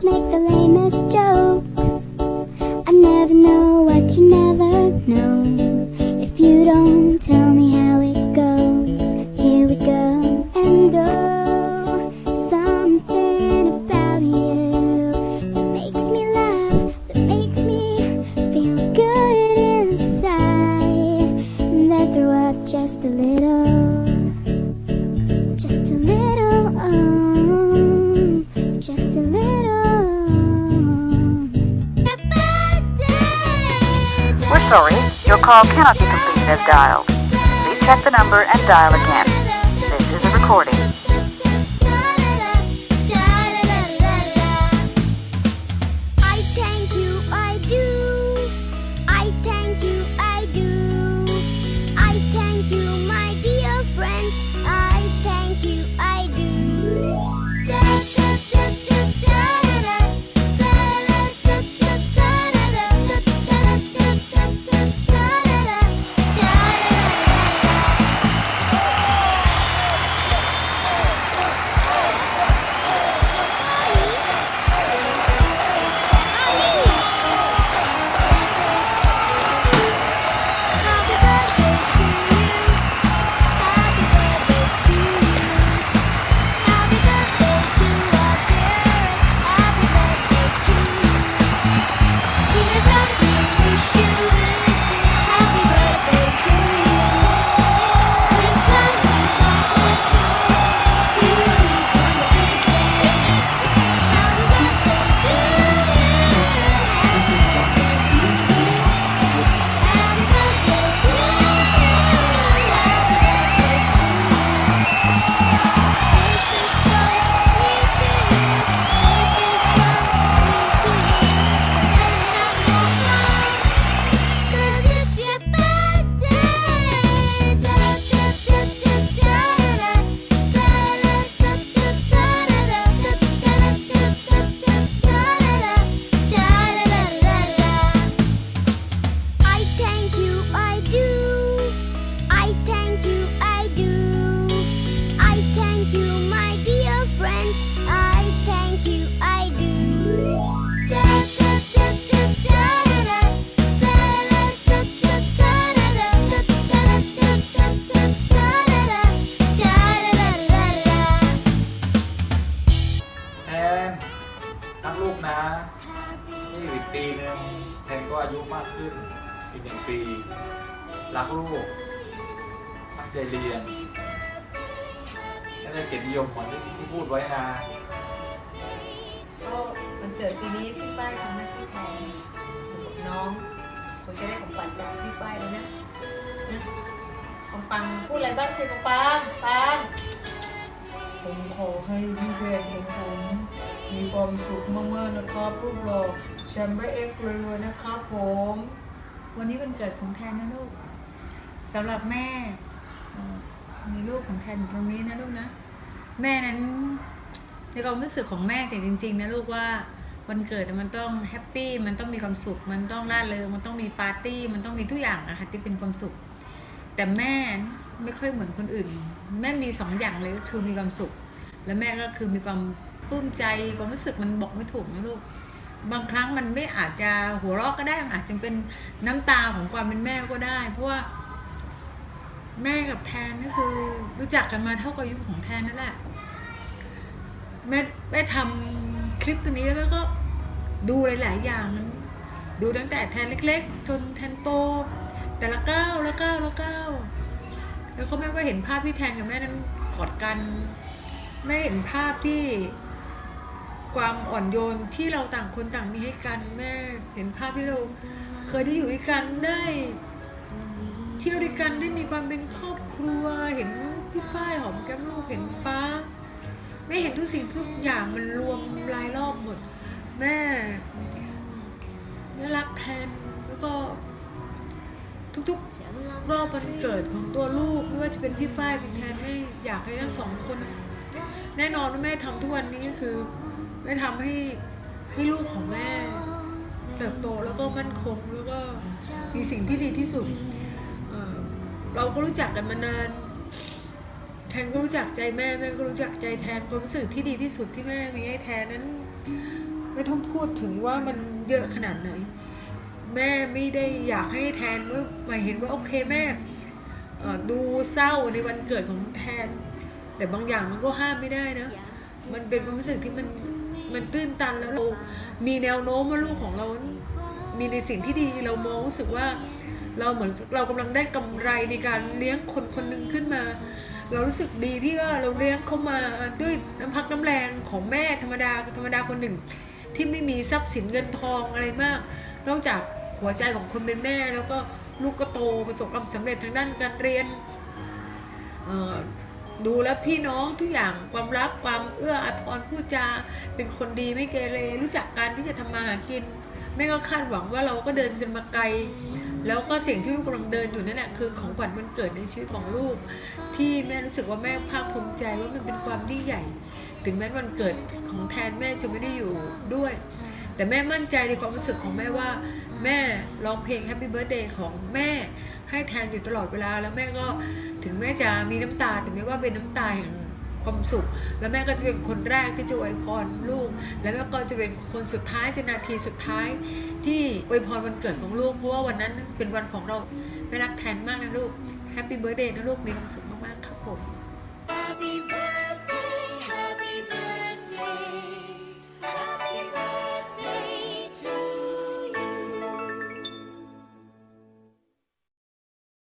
backwards, make the lamest jokes. I never know what you never know. Sorry, your call cannot be completed as dialed. Please check the number and dial again. This is a recording. อีกปีนึงแทนก็อายุมากขึ้นอีกหนึ่งปี รักลูกตั้งใจเรียนให้ได้เกียรตินิยมเหมือนที่ที่พูดไว้นะก็มันเกิดปีนี้พี่ฝ้ายทำหน้าที่แทนอยู่กับน้องคงจะได้ของขวัญจากพี่ฝ้ายแล้วนะนะปังปังพูดอะไรบ้างสิปังปังปังผมขอให้พี่แฟนของผมมีความสุขมากๆนะครับรูปหล่อ แชมเบอร์เอ็กซ์เลยๆนะครับผม วันนี้วันเกิดของแทนนะลูกสำหรับแม่มีลูกของแทนอยู่ตรงนี้นะลูกนะ แม่นั้นในความรู้สึกของแม่จริงๆนะลูกว่าวันเกิดมันต้องแฮปปี้มันต้องมีความสุข มันต้องร่าเริงมันต้องมีปาร์ตี้ มันต้องมีทุกอย่างอะค่ะที่เป็นความสุข แต่แม่ไม่ค่อยเหมือนคนอื่น แม่มีสองอย่างเลยก็คือมีความสุข และแม่ก็คือมีความปลื้มใจความรู้สึกมันบอกไม่ถูกนะลูก บางครั้งมันไม่อาจจะหัวเราะก็ได้มันอาจจะเป็นน้ำตาของความเป็นแม่ก็ได้ เพราะว่าแม่กับแทนนี่คือรู้จักกันมาเท่ากับอายุของแทนนั่นแหละแม่แม่ทำคลิปตัวนี้แล้วก็ดูหลาย ๆ อย่างมันดูตั้งแต่แทนเล็ก ๆ จนแทนโต แต่ละก้าวละก้าวละก้าวแล้วก็แม่ก็เห็นภาพที่แทนกับแม่นั้นกอดกันแม่เห็นภาพที่ ความอ่อนโยนที่เราต่างคนต่างมีให้กันแม่เห็นภาพที่เราเคยได้อยู่ด้วยกันได้เที่ยวด้วยกันได้มีความเป็นครอบครัวเห็นพี่ฝ้ายหอมแก้มลูกเห็นป้าไม่เห็นทุกสิ่งทุกอย่างมันรวมรายรอบหมด แม่แม่รักแทนแล้วก็ทุกๆรอบวันเกิดของตัวลูกไม่ว่าจะเป็นพี่ฝ้ายเป็นแทนแม่อยากให้ทั้งสองคน แน่นอนว่าแม่ทำทุกวันนี้ก็คือ แม่ทำให้ให้ลูกของแม่ เติบโตแล้วก็มั่นคงแล้วก็มีสิ่งที่ดีที่สุดเเราก็รู้จักกันมานานแทนก็รู้จักใจแม่แม่ก็รู้จักใจแทนความรู้สึกที่ดีที่สุดที่แม่มีให้แทนนั้น ไม่ต้องพูดถึงว่ามันเยอะขนาดไหน แม่ไม่ได้อยากให้แทนว่าหมาเห็นว่าโอเคแม่ดูเศร้าในวันเกิดของแทน แต่บางอย่างมันก็ห้ามไม่ได้นะ มันเป็นความรู้สึกที่มัน มันตื้นตันแล้วเรามีแนวโน้มว่าลูกของเรา มีในสิ่งที่ดีเรามองรู้สึกว่า เราเหมือนเรากำลังได้กำไรในการเลี้ยงคนคนหนึ่งขึ้นมา เรารู้สึกดีที่ว่าเราเลี้ยงเขามาด้วยน้ำพักน้ำแรงของแม่ธรรมดาธรรมดาคนหนึ่ง ที่ไม่มีทรัพย์สินเงินทองอะไรมาก นอกจากหัวใจของคนเป็นแม่แล้วก็ลูกก็โตประสบความสำเร็จทางด้านการเรียนเอ่อ ดูแล้วพี่น้องทุกอย่างความรักความเอื้ออาทรพูดจาเป็นคนดีไม่เกเรรู้จักการที่จะทำมาหากิน ไม่ก็คาดหวังว่าเราก็เดินกันมาไกล แล้วก็สิ่งที่ลูกกำลังเดินอยู่นั่นแหละคือของขวัญวันเกิดในชีวิตของลูก ที่แม่รู้สึกว่าแม่ภาคภูมิใจว่ามันเป็นความยิ่ใหญ่ ถึงแม้วันเกิดของแทนแม่จะไม่ได้อยู่ด้วย แต่แม่มั่นใจในความรู้สึกของแม่ว่า แม่ร้องเพลง Happy Birthday ของแม่ ให้แทนอยู่ตลอดเวลา แล้วแม่ก็ถึงแม่จะมีน้ำตาแต่ไม่ว่าเป็นน้ำตาแห่งความสุข แล้วแม่ก็จะเป็นคนแรกที่จะอวยพรลูก แล้วแม่ก็จะเป็นคนสุดท้ายจนนาทีสุดท้าย ที่อวยพรวันเกิดของลูก เพราะว่าวันนั้นเป็นวันของเราแม่รักแทนมากนะลูกแฮปปี้เบิร์ดเดย์นะลูกมีความสุขมาก